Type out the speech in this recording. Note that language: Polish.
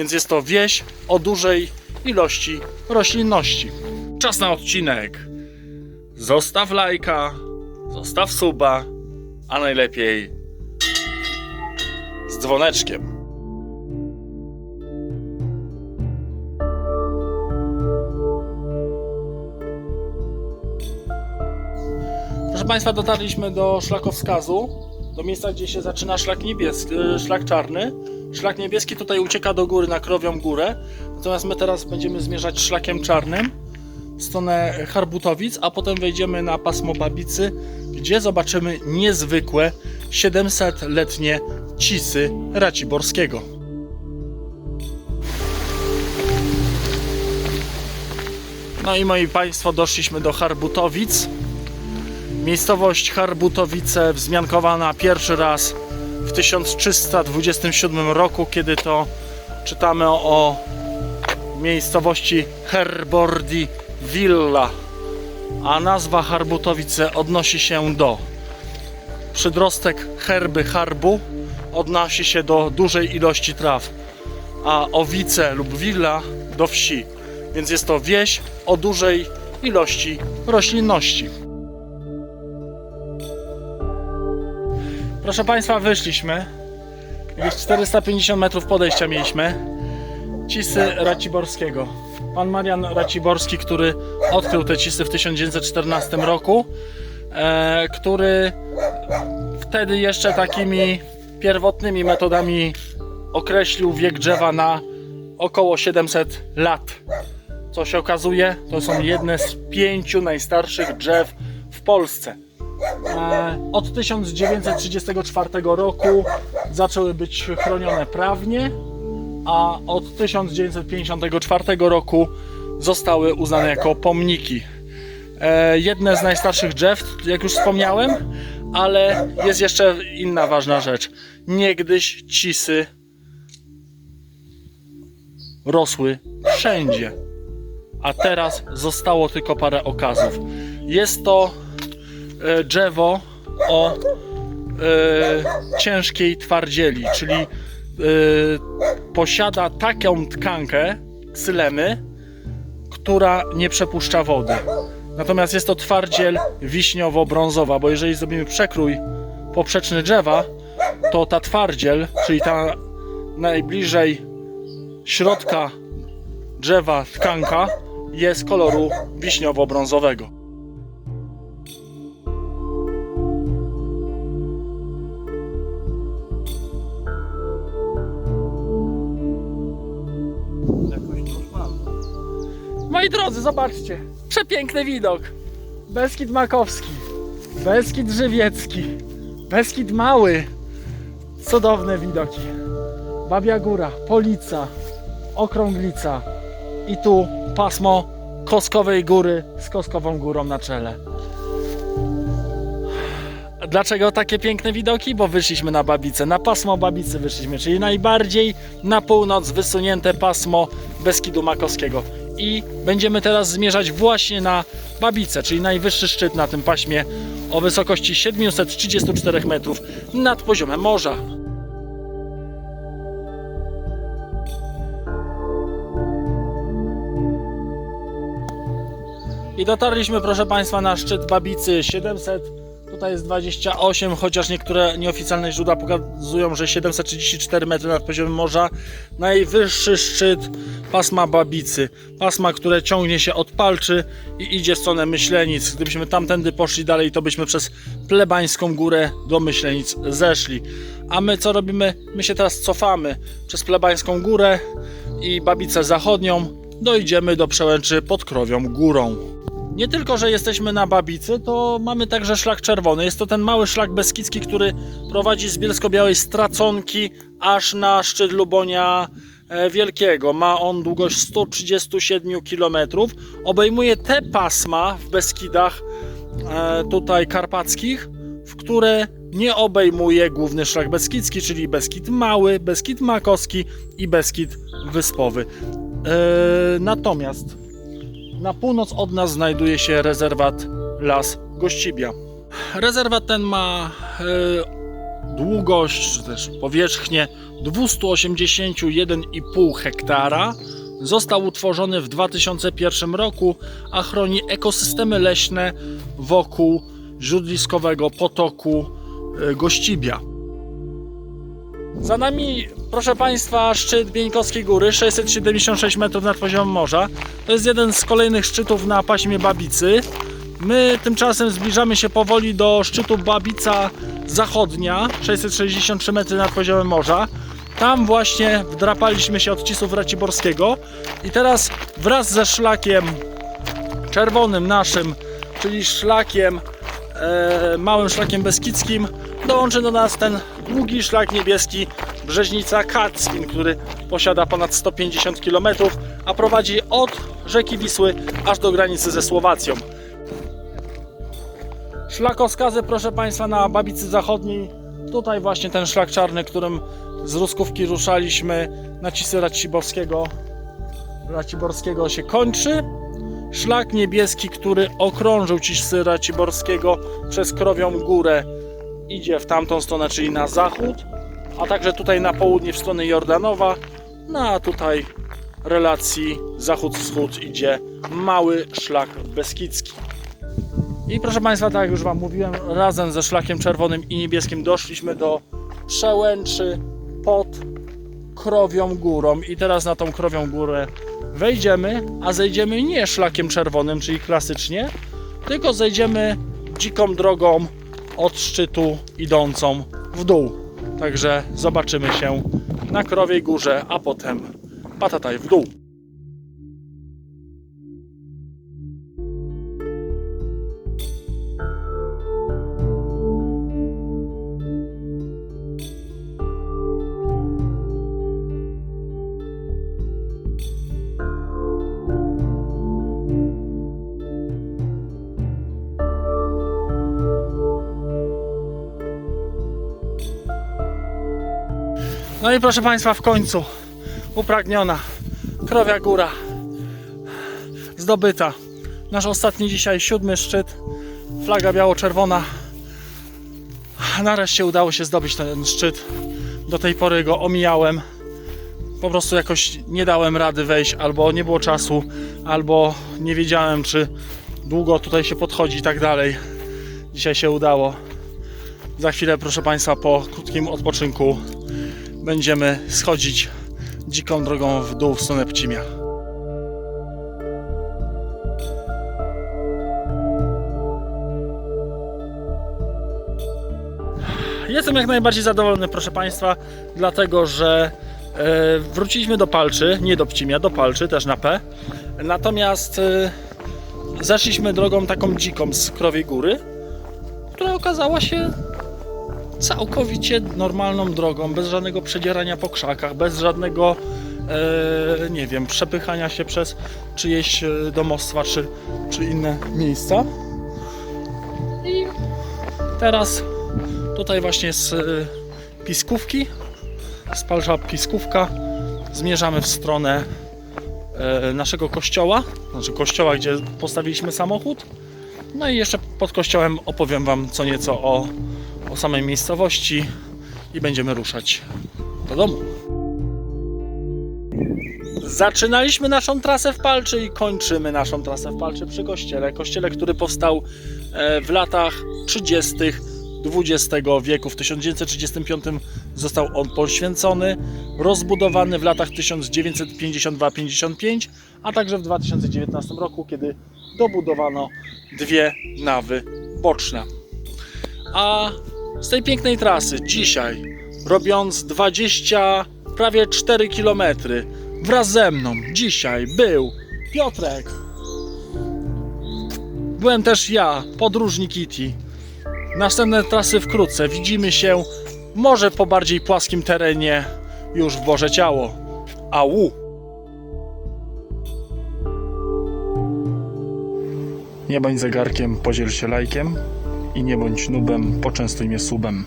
więc jest to wieś o dużej ilości roślinności. Czas na odcinek. Zostaw lajka, zostaw suba, a najlepiej z dzwoneczkiem. Proszę Państwa, dotarliśmy do szlakowskazu, do miejsca, gdzie się zaczyna szlak niebieski, szlak czarny. Szlak niebieski tutaj ucieka do góry na Krowią Górę, natomiast my teraz będziemy zmierzać szlakiem czarnym w stronę Harbutowic, a potem wejdziemy na pasmo Babicy, gdzie zobaczymy niezwykłe 700-letnie cisy Raciborskiego. No i moi Państwo, doszliśmy do Harbutowic. Miejscowość Harbutowice wzmiankowana pierwszy raz w 1327 roku, kiedy to czytamy o miejscowości Herbordi Villa, a nazwa Harbutowice odnosi się do przydrostek herby harbu odnosi się do dużej ilości traw, a owice lub willa do wsi, więc jest to wieś o dużej ilości roślinności. Proszę Państwa, wyszliśmy. Jakieś 450 metrów podejścia mieliśmy. Cisy Raciborskiego. Pan Marian Raciborski, który odkrył te cisy w 1914 roku, e, który wtedy jeszcze takimi pierwotnymi metodami określił wiek drzewa na około 700 lat. Co się okazuje, to są jedne z pięciu najstarszych drzew w Polsce. E, Od 1934 roku zaczęły być chronione prawnie, a od 1954 roku zostały uznane jako pomniki. E, Jedne z najstarszych drzew, jak już wspomniałem, ale jest jeszcze inna ważna rzecz. Niegdyś cisy rosły wszędzie, a teraz zostało tylko parę okazów. Jest to drzewo o e, ciężkiej twardzieli, czyli e, posiada taką tkankę ksylemy, która nie przepuszcza wody. Natomiast jest to twardziel wiśniowo-brązowa, bo jeżeli zrobimy przekrój poprzeczny drzewa, to ta twardziel, czyli ta najbliżej środka drzewa tkanka jest koloru wiśniowo-brązowego. Moi drodzy, zobaczcie. Przepiękny widok. Beskid Makowski, Beskid Żywiecki, Beskid Mały. Cudowne widoki. Babia Góra, Polica, Okrąglica i tu pasmo Koskowej Góry z Koskową Górą na czele. Dlaczego takie piękne widoki? Bo wyszliśmy na Babicę, na pasmo Babicy wyszliśmy, czyli najbardziej na północ wysunięte pasmo Beskidu Makowskiego. I będziemy teraz zmierzać właśnie na Babicę, czyli najwyższy szczyt na tym paśmie o wysokości 734 metrów nad poziomem morza. I dotarliśmy, proszę Państwa, na szczyt Babicy 700. Tutaj jest 28, chociaż niektóre nieoficjalne źródła pokazują, że 734 metry nad poziomem morza. Najwyższy szczyt pasma Babicy. Pasma, które ciągnie się od Palczy i idzie w stronę Myślenic. Gdybyśmy tamtędy poszli dalej, to byśmy przez Plebańską Górę do Myślenic zeszli. A my co robimy? My się teraz cofamy przez Plebańską Górę i Babicę Zachodnią. Dojdziemy do przełęczy pod Krowią Górą. Nie tylko, że jesteśmy na Babicy, to mamy także szlak czerwony. Jest to ten mały szlak beskidzki, który prowadzi z Bielsko-Białej Straconki aż na szczyt Lubonia e, Wielkiego. Ma on długość 137 km. Obejmuje te pasma w Beskidach e, tutaj karpackich, w które nie obejmuje główny szlak beskidzki, czyli Beskid Mały, Beskid Makowski i Beskid Wyspowy. E, Natomiast na północ od nas znajduje się rezerwat Las Gościbia. Rezerwat ten ma e, długość, czy też powierzchnię 281,5 hektara. Został utworzony w 2001 roku, a chroni ekosystemy leśne wokół źródliskowego potoku e, Gościbia. Za nami, proszę Państwa, szczyt Bieńkowskiej Góry, 676 metrów nad poziomem morza. To jest jeden z kolejnych szczytów na paśmie Babicy. My tymczasem zbliżamy się powoli do szczytu Babica Zachodnia, 663 metry nad poziomem morza. Tam właśnie wdrapaliśmy się od Cisów Raciborskiego i teraz wraz ze szlakiem czerwonym naszym, czyli szlakiem, e, małym szlakiem beskidzkim, dołączy do nas ten długi szlak niebieski Brzeźnica Kackin, który posiada ponad 150 km, a prowadzi od rzeki Wisły aż do granicy ze Słowacją. Szlakoskazy, proszę Państwa, na Babicy Zachodniej. Tutaj właśnie ten szlak czarny, którym z Ruskówki ruszaliśmy na Cisy Raciborskiego, Raciborskiego się kończy. Szlak niebieski, który okrążył Cisy Raciborskiego przez Krowią Górę, idzie w tamtą stronę, czyli na zachód, a także tutaj na południe w stronę Jordanowa. No a tutaj relacji zachód-wschód idzie mały szlak beskidzki. I proszę Państwa, tak jak już Wam mówiłem, razem ze szlakiem czerwonym i niebieskim doszliśmy do przełęczy pod Krowią Górą. I teraz na tą Krowią Górę wejdziemy, a zejdziemy nie szlakiem czerwonym, czyli klasycznie, tylko zejdziemy dziką drogą od szczytu idącą w dół. Także zobaczymy się na Krowiej Górze, a potem patataj w dół. No i proszę Państwa, w końcu upragniona Krowia Góra zdobyta. Nasz ostatni dzisiaj siódmy szczyt, flaga biało-czerwona. Nareszcie udało się zdobyć ten szczyt. Do tej pory go omijałem. Po prostu jakoś nie dałem rady wejść, albo nie było czasu, albo nie wiedziałem, czy długo tutaj się podchodzi i tak dalej. Dzisiaj się udało. Za chwilę, proszę Państwa, po krótkim odpoczynku będziemy schodzić dziką drogą w dół w stronę Pcimia. Jestem jak najbardziej zadowolony, proszę Państwa, dlatego że e, wróciliśmy do Palczy, nie do Pcimia, do Palczy, też na P. Natomiast e, zeszliśmy drogą taką dziką z Krowiej Góry, która okazała się całkowicie normalną drogą, bez żadnego przedzierania po krzakach, bez żadnego, e, nie wiem, przepychania się przez czyjeś e, domostwa czy, czy inne miejsca. I teraz tutaj właśnie z e, Piskówki, z Palża Piskówka, zmierzamy w stronę e, naszego kościoła, znaczy kościoła, gdzie postawiliśmy samochód. No i jeszcze pod kościołem opowiem Wam co nieco o, o samej miejscowości i będziemy ruszać do domu. Zaczynaliśmy naszą trasę w Palczy i kończymy naszą trasę w Palczy przy kościele. Kościele, który powstał e, w latach 30. XX wieku. W 1935 został on poświęcony, rozbudowany w latach 1952-55, a także w 2019 roku, kiedy dobudowano dwie nawy boczne. A z tej pięknej trasy dzisiaj, robiąc 20, prawie 4 km, wraz ze mną dzisiaj był Piotrek. Byłem też ja, podróżnik Kitty. Następne trasy wkrótce. Widzimy się może po bardziej płaskim terenie już w Boże Ciało. Au! Nie bądź zegarkiem, podziel się lajkiem i nie bądź nubem, poczęstuj mnie subem.